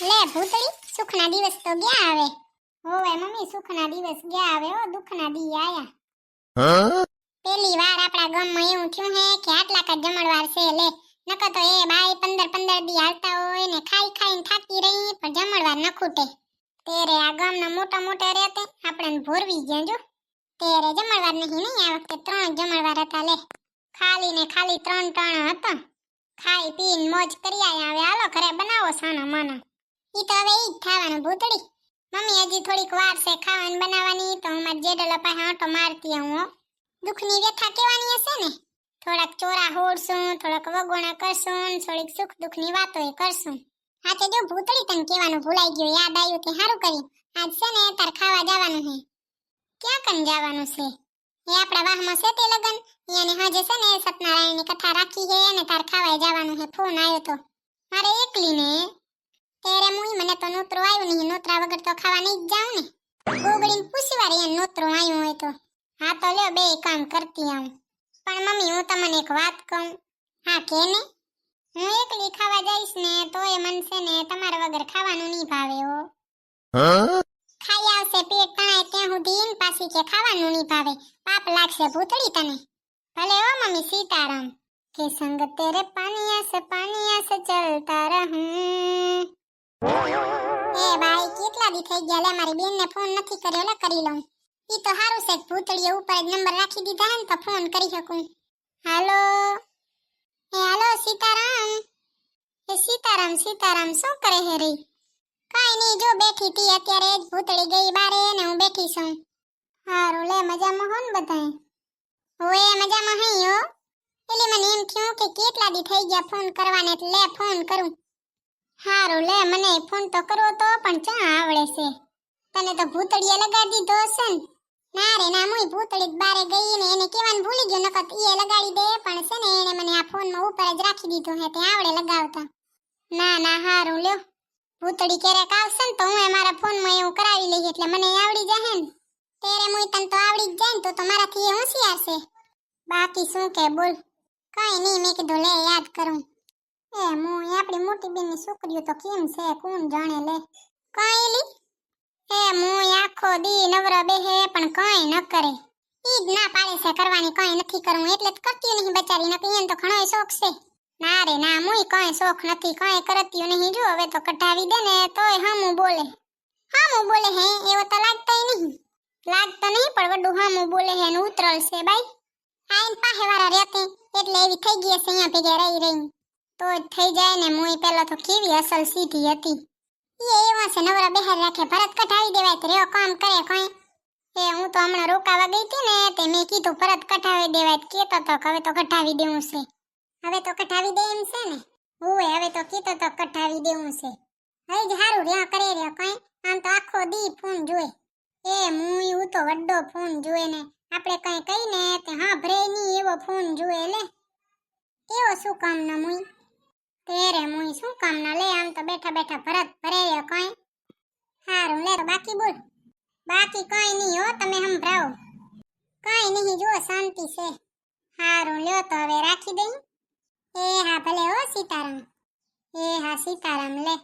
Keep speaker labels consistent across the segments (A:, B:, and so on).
A: લે ભૂતળી સુખના દિવસ તો ગયા આવે હોવે મમ્મી સુખના દિવસ ગયા આવે ઓ દુઃખના દી આયા. પેલી વાર આપણા ગામમાં એવું થયું હે કે આટલા કા જમણવાર છે લે. નકર તો એ બાઈ પંદર પંદર દી હાલતા હોય ને ખાઈ ખાઈને થાકી રહી પણ જમણવાર ન ખૂટે. તેરે આ ગામના મોટા મોટા રહેતે આપણને ભોરવી ગયા જો. તેરે જમણવાર નહીં નહીં આ વખતે ત્રણ જમણવાર હતા લે. ખાલી ને ખાલી ત્રણ ત્રણ હતા. ખાઈ પીને મોજ કરી આવ્યા હવે હાલો ઘરે બનાવો સાના માના. ઈ તો હવે ઈ ખાવાનું ભૂતડી. મમ્મી હજી થોડીક વાર છે ખાવાનું બનાવવાની, તો હું મારા જેડલા પાસે આંટો મારતી હું. હો વ્યથા કહેવાની હશે ને. થોડાક ચોરા હોડશું, થોડાક વગોણા કરશું થોડીક સુખ દુઃખની વાતો એ કરશું. હા તે જો ભૂતળી તને કહેવાનું ભૂલાઈ ગયું, યાદ આવ્યું તે સારું કર્યું. આજ છે ને તાર ખાવા જવાનું છે ક્યાં કન જવાનું છે? એ આપણા વાહમાં છે તે લગન? એને હજે છે ને સત્યનારાયણની કથા રાખી છે અને તાર ખાવાય જવાનું છે ફોન આવ્યો તો. મારે એકલીને ત્યારે મુઈ મને તો નોતરો આવ્યો નહીં. નોતરા વગર તો ખાવા નહીં જાઉં ને. ગોગડીને પૂછી વારી નોતરો આવ્યો હોય તો. હા તો લ્યો બે કામ કરતી આવું. પણ મમ્મી હું તમને એક વાત કહું. હા કે ને? હું એકલી ખાવા જઈશ ને તો એ મનશે ને તમારા વગર ખાવાનું નહીં ભાવે હો. ખાઈ આવશે પેટ તણાય ત્યાં સુધી ઈન પાછી કે ખાવાનું નહીં ભાવે. પાપ લાગશે ભૂતળી તને. ભલે ઓ મમ્મી સીતારામ. કે સંગ તેરે પાનિયા સે પાનિયા સે ચલતા રહું. એ ભાઈ, કેટલા દી થઈ ગયા લે, મારી બેનને ફોન નથી કર્યો, લે, કરી લઉં. ઈ તો હારું છે ભૂતળીએ ઉપર નંબર રાખી દીધા ને, તો ફોન કરી શકું. હાલો? એ હાલો, સીતારામ? એ સીતારામ સીતારામ, શું કરે હે રે? કાઈ નહીં, જો બેઠી તી, અત્યારે જ ભૂતળી ગઈ બારે ને હું બેઠી છું. હારું, લે, મજામાં હો ને બધાય? ઓએ મજામાં હઈ, હો. એટલે મને એમ થયું કે કેટલા દી થઈ ગયા ફોન કરવાને, એટલે લે ફોન કરું. હારું, લે, મને ફોન તો કરવો તો, પણ ચા આવડે છે. તને તો ભૂતળીએ લગાડી દીધો હશે ને. ના રે, ના મુઈ ભૂતળી બારે ગઈ ને એને કેવાનું ભૂલી ગયો, નકર ઈએ લગાડી દે, પણ છે ને એને મને આ ફોનમાં ઉપર જ રાખી દીધો હે, તે આવડે લગાવતા. ના ના, હારું, લ્યો. ભૂતળી ક્યારેક આવશે ને તો હું મારા ફોનમાં એવું કરાવી લઈએ એટલે મને આવડી જશે ને. તેરે મુઈ તને તો આવડી જ જાય ને, તો તો મારાથી એ હોશિયાર છે. બાકી શું કે, બોલ. કઈ નહીં, મેં કીધું, લે, યાદ કરું. એ હું આપણી મોટી બેનની છોકરીઓ તો કેમ છે, કોણ જાણે લે. કઈ એ હું આખો દી નવરો બેહે, પણ કઈ ન કરે. ઈ જ ના પાડે છે, કરવાની કઈ નથી કરવું, એટલે કરતી નહીં બચારી, નકર એને તો ઘણો શોખ છે. ના રે, ના, મુય કઈ શોખ નથી, કઈ કરતી નહીં, જો, હવે તો કઢાવી દે ને, તોય હામું બોલે. હામું બોલે હે, એવો તો લાગતાય નહીં. લાગતો નહીં, પણ વડું હામું બોલે હે ને ઉતરલ છે, બાઈ. આઈન પાહે વાળા રહેતી, એટલે એવી થઈ ગઈ છે અહીંયા ભેગા રહી રહી તો જ થઈ જાય ને મુય પેલો તો કેવી અસલ સીધી હતી. એ એવા છે, નવરા બેહાર રાખે, ભરત કઢાવી દેવાય રેવો કામ કરે કોઈ. એ હું તો હમણાં રોકાવા ગઈ હતી ને, તે મેં કીધું ભરત કઢાવી દેવાય કેતો તો હવે તો કઢાવી દેવું છે. હવે તો કઢાવી દે એમ છે ને? ઓય હવે તો કીધો તો કઢાવી દેવું છે. હવે જ હારું રહ્યા, કરે રહ્યો કઈ. આમ તો આખો દી ફોન જોએ. એ મુય, હું તો વડ્ડો ફોન જોએ ને. આપણે કઈ કઈ ને તે હા ભરે ની એવો ફોન જોએ લે. એવો શું કામ ના મુય? તેરે મુય શું કામ ના લે આમ તો બેઠા બેઠા ભરત ભરે રહ્યો કઈ હારું લે તો બાકી બોલ બાકી કઈ નહીં હો તમે સંભળાવો કઈ નહીં જો શાંતિ છે હારું લ્યો તો હવે રાખી દઈ એ હા ભલે હો સીતારામ એ હા સીતારામ લે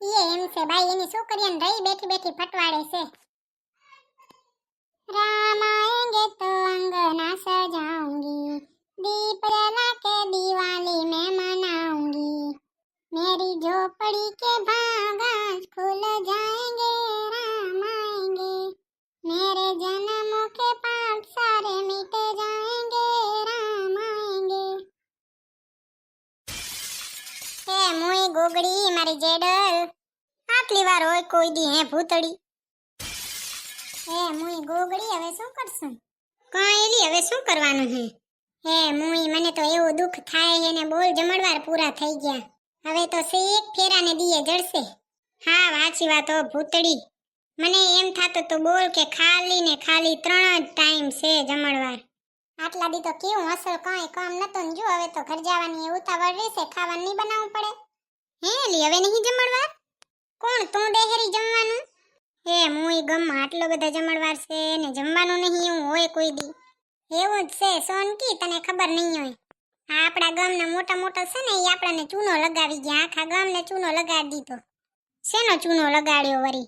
A: ઈએ એમ છે બાઈ એની છોકરીઓને રહી બેઠી બેઠી ફટવાડે છે राम आएंगे तो अंगना सजाऊंगी दीप जला के दिवाली मैं मनाऊंगी मेरी झोपड़ी के भागाज खुल जाएंगे राम आएंगे मेरे जन्मों के पाप सारे मिट जाएंगे राम आएंगे હે મોય ગોગડી મારી જેડલ આટલી વાર હોય કોઈ દી હે ભૂતડી હે મુઈ ગોગડી હવે શું કરશું કાંઈ હવે શું કરવાનું હે હે મુઈ, મને તો એવું દુઃખ થાય છે ને બોલ જમણવાર પૂરા થઈ ગયા. હવે તો શેક ફેરાને દીએ જડશે હા, વાચી વાત હો ભૂતડી. મને એમ થાતું તો બોલ કે ખાલી ને ખાલી ત્રણ જ ટાઈમ છે જમણવાર. આટલા દી તો કેવું અસલ કાંઈ કામ નતું જો હવે તો ઘર જવાની ઉતાવળ રહેશે, ખાવાનું નહીં બનાવવું પડે. હે, લી, હવે નહીં જમણવાર? કોણ તું દેહરી જમવાનું? હે, મુઈ ગમ, આટલો બધો જમણવાર છે ને જમવાનું નહીં એવું હોય કોઈ દી. એવું જ છે સોનકી તને ખબર નહીં હોય. આ આપણા ગામના મોટા મોટા છે ને, એ આપણને ચૂનો લગાવી ગયા. આખા ગામને ચૂનો લગાડી દીધો. શેનો ચૂનો લગાડ્યો વરી?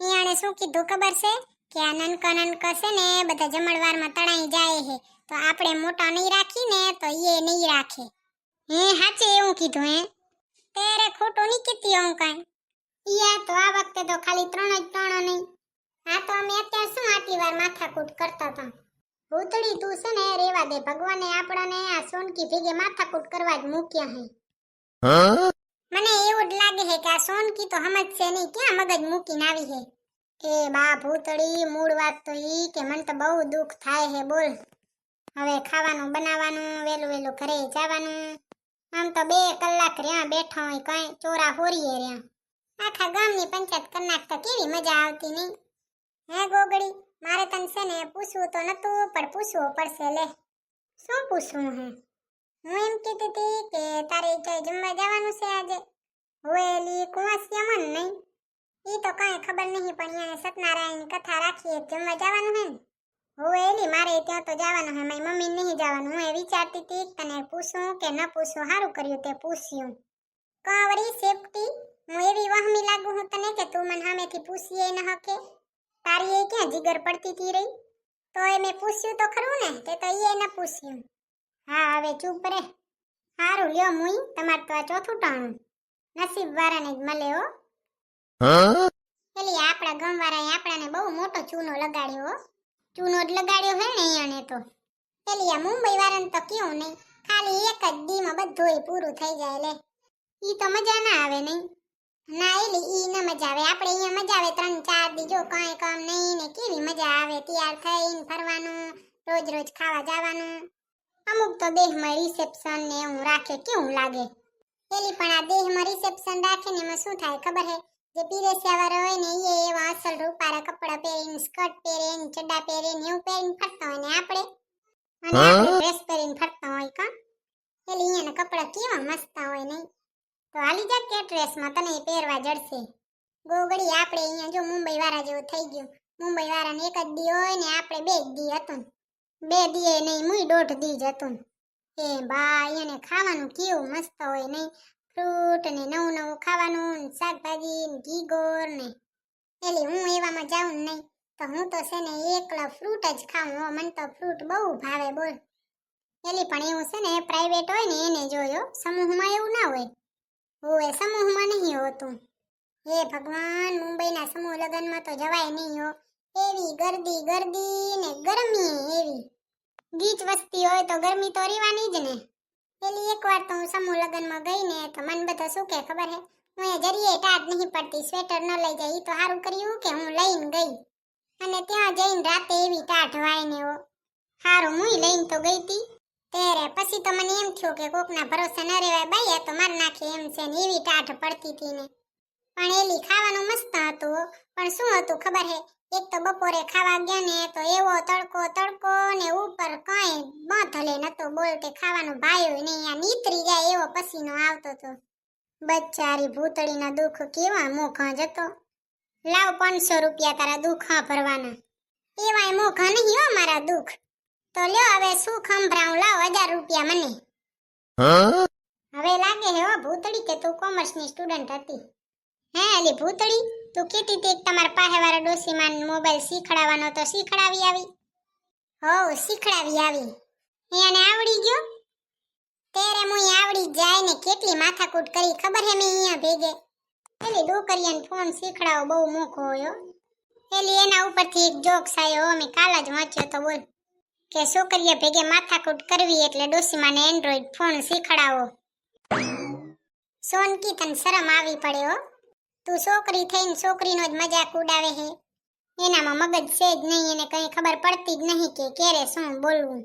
A: ઈયાણે શું કીધું ખબર છે? કે આ નનકા નનકા છે ને બધા જમણવારમાં તણાઈ જાય છે. તો આપણે મોટા નહીં રાખી ને, તો એ નહીં રાખે. હે સાચે એવું કીધું હે? તેરે ખોટું નહીં કીધી હું કાંઈ. ઈયા તો આ વખતે તો ખાલી ત્રણ જ ત્રણો નહીં. આ તો અમે અત્યારે શું આટલી વાર માથાકૂટ કરતા હતા? ભૂતળી તું છે ને રેવા દે. ભગવાને આપણને આ સોનકી ભેગે માથાકૂટ કરવા જ મૂક્યા હે. મને એવું જ લાગે છે કે આ સોનકી તો સમજશે નહીં ક્યાં મગજ મૂકીને આવી છે એ બા ભૂતળી મૂળ વાત તો ઈ કે મને તો બહુ દુઃખ થાય છે બોલ. હવે ખાવાનું બનાવવાનું વેલું વેલું ઘરે જવાનું. આમ તો બે કલાક રહ્યા બેઠા હોય કઈ ચોરા હોરીએ રહ્યા. આખા ગામની પંચાયત કરી નાખતા કેવી મજા આવતી નહીં. હે ગોગડી મારે તને છે ને પૂછવું તો નતું પણ પૂછવું પડશે લે શું પૂછવું હે હું એમ કીધી હતી કે તારે ક્યાંય જમવા જવાનું છે આજે હોએલી કુંવાસિયામાં ને નહીં ઈ તો કાંઈ ખબર નહીં પણ અહીંયા સત્યનારાયણની કથા રાખીએ જમવા જવાનું હે ને હોએલી મારે ત્યાં તો જવાનું હે મારી મમ્મી નહીં જવાનું હું એ વિચારતી હતી કે તને પૂછું કે ન પૂછું સારું કર્યું તે પૂછ્યું કાંવરી સેફટી હું એવી વહમી લાગુ હું તને કે તું મને સામેથી પૂછીએ ન હકે તારી એ ક્યાં જીગર પડતી તી રહી? તો એ મેં પૂછ્યું તો ખરું ને તે તો એ ન પૂછ્યું. હા હવે ચૂપ રે. સારું લ્યો મુઈ તમાર તો આ ચોથું ટાણું. નસીબ વાળાને જ મળે હો. એલી આપણા ગામ વાળાએ આપણાને બહુ મોટો ચૂનો લગાડ્યો હો. ચૂનો જ લગાડ્યો હે ને અહીંયા તો. પેલી આ મુંબઈ વાળાને તો કેવું નહીં. ખાલી એક જ દીમાં બધુંય પૂરું થઈ જાય લે. ઈ તો મજા ના આવે નહીં. ના એલી ઈ ન મજા આવે. આપણે અહીંયા મજા આવે. ત્રણ ચાર દી જો કાંઈ કામ નહીં ને કેવી મજા આવે. તૈયાર થઈને ફરવાનું રોજ રોજ ખાવા જવાનું. અમુક તો દેહમાં રિસેપ્શન ને એવું રાખે કેવું લાગે? પેલી પણ આ દેહમાં રિસેપ્શન રાખે ને એમાં શું થાય ખબર હે? જે પીરેસિયા વાળા હોય ને એ એવા અસલ રૂપારા કપડા પહેરીને સ્કર્ટ પહેરીને ચડ્ડા પહેરીને એવું પહેરીને ફરતા હોય ને આપણે? અને આપણે ડ્રેસ પહેરીને ફરતા હોય કા? પેલી અહીંયાના કપડા કેવા મસ્ત હોય નહીં? તો હાલી જા કે ડ્રેસમાં તને પહેરવા જડશે. ગોગડી આપણે અહીંયા જો મુંબઈ વાળા જેવું થઈ ગયું. મુંબઈ વાળાને એક જ દી હોય ને આપણે બે જ દી હતું બે દીએ નહીં મુઈ દોઢ દી જ હતું એ ભાઈ, એને ખાવાનું કેવું મસ્ત હોય નહીં? ફ્રૂટ ને નવું નવું ખાવાનું ને શાકભાજી ને ઘી ગોળ ને. એટલે હું એવામાં જાઉં નહીં? તો હું તો છે ને એકલા ફ્રૂટ જ ખાઉં. હો, મને તો ફ્રૂટ બહુ ભાવે બોલ. એલી, પણ એવું છે ને પ્રાઇવેટ હોય ને, એને જોયો. સમૂહમાં એવું ના હોય. હોવે સમૂહમાં નહીં હોતું. હે ભગવાન, મુંબઈના સમૂહ લગ્નમાં તો જવાય નહીં હો. એવી ગરદી ગરદી ને ગરમી એવી. ગીચ વસ્તી હોય તો ગરમી તો રહેવાની જ ને. પેલી એકવાર તો હું સમૂહ લગ્નમાં ગઈ ને તો મન બધા શું કે ખબર હે? હું એ જરીએ ટાટ નહીં પડતી, સ્વેટર ન લઈ જાય તો સારું કર્યું કે હું લઈને ગઈ. અને ત્યાં જઈને રાતે એવી ટાઢ વાય ને ઓ સારું હું લઈને તો ગઈ તી. ત્યારે પછી તો મને એમ થયું કે કોકના ભરોસે ન રહેવાય બાઈ આ તો માર નાખે એમ છે ને એવી ટાઢ પડતી હતી ને. પણ એલી ખાવાનું મસ્ત હતું પણ શું હતું ખબર હે? એક તો બપોરે ખાવા ગયા ને, તો એવો તડકો તડકો ને ઉપર કઈ બાંધલે નતો બોલતે ખાવાનું ભાયું નહીં આ નીતરી જાય એવો પસીનો આવતો તો. બચારી ભૂતળીના દુઃખ કેવા મોખા જતો લાવ પાંચસો રૂપિયા તારા દુઃખ ભરવાના. એવાય મોખા નહીં હો મારા દુઃખ. તો લ્યો હવે શું ખંભરાવું? લાવ હજાર રૂપિયા મને. હવે લાગે હે હો ભૂતળી કે તું કોમર્સની સ્ટુડન્ટ હતી. હે અલી ભૂતળી તું કીધી તી તમારા પાસે વાળા ડોસીમાન મોબાઈલ શીખડાવવાનો તો શીખડાવી આવી. હોવ શીખડાવી આવી. એને આવડી ગયો? તેરે મુઈ આવડી જાય ને કેટલી માથાકૂટ કરી ખબર હે મેં અહીંયા ભેગે? એલી ડોકરિયાને ફોન શીખડાવો બહુ મોખો હોય એલી એના ઉપરથી એક જોક્સ આવ્યો અમે કાલ જ વાંચ્યો તો બોલ. કે છોકરીએ ભેગે માથાકૂટ કરવી એટલે ડોસીમાને એન્ડ્રોઈડ ફોન શીખડાવો. સોનકી તને શરમ આવી પડે હો. તું છોકરી થઈને છોકરીનો જ મજાક ઉડાવે હે. એનામાં મગજ છે જ નહીં, એને કંઈ ખબર પડતી જ નહીં કે ક્યારે શું બોલવું.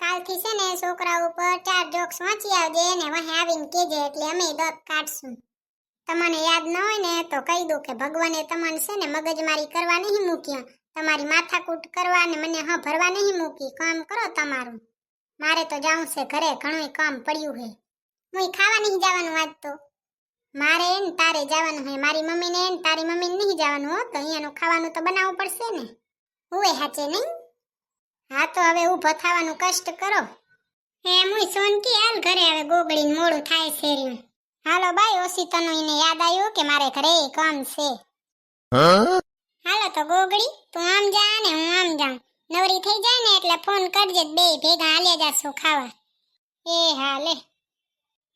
A: કાલથી છે ને છોકરા ઉપર ચાર જોક્સ વાંચી આવજે ને વહે આવીને કેજે એટલે અમે દત કાઢશું. તમને યાદ ન હોય ને તો કહી દો કે ભગવાને તમને છે ને મગજમારી કરવા નહીં મૂક્યા. તમારી માથાકૂટ કરવા અને મને હા ભરવા નહીં મૂકી. કામ કરો તમારું. મારે તો જાઉં છે ઘરે ઘણું કામ પડ્યું હે. હું ખાવા નહીં જવાનું આજ તો. મારે ને તારે જવાનું હે. મારી મમ્મીને ને તારી મમ્મીને નહીં જવાનું હો. તો અહીંયાનું ખાવાનું તો બનાવવું પડશે ને. હુએ હાચે નહીં? હા તો હવે ઊભો થવાનું કષ્ટ કરો. હે હું સોનકી હાલ ઘરે હવે ગોગળીને મોડું થાય છે હાલો બાઈ ઓસી તનુ યાદ આવ્યું કે મારે ઘરે કામ છે. હાલો તો ગોગડી તું આમ જા ને હું આમ જાઉં નવરી થઈ જાય ને એટલે ફોન કરજે બે ભેગા હાલ્યા જાશું ખાવા એ હાલે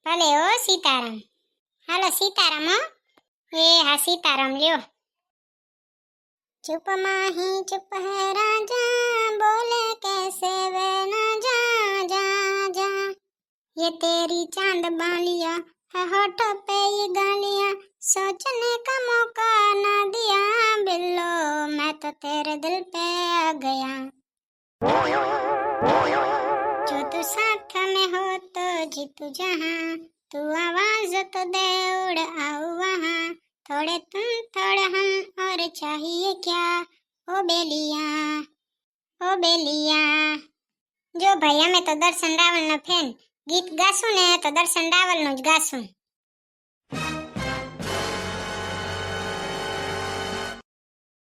A: ભલે ઓ સીતારામ હાલો સીતારામ હો એ હા સીતારામ લ્યો चुप माही चुप है राजा बोले कैसे वे न जा जा जा ये तेरी चांद बालियां है होठों पे ये गालियां सोचने का मौका ना दिया बिल्लो, मैं तो तेरे दिल पे आ गया। जो तू साथ में हो तो जीतू जहाँ, तू आवाज़ तो दे उड़ आओ वहाँ। थोड़े तुम, थोड़े हम, और चाहिए क्या? ओ बेलिया ओ बेलिया। जो भैया मैं तो दर्शन रावल न फेन, गीत गासू ने तो दर्शन रावल नुज गासू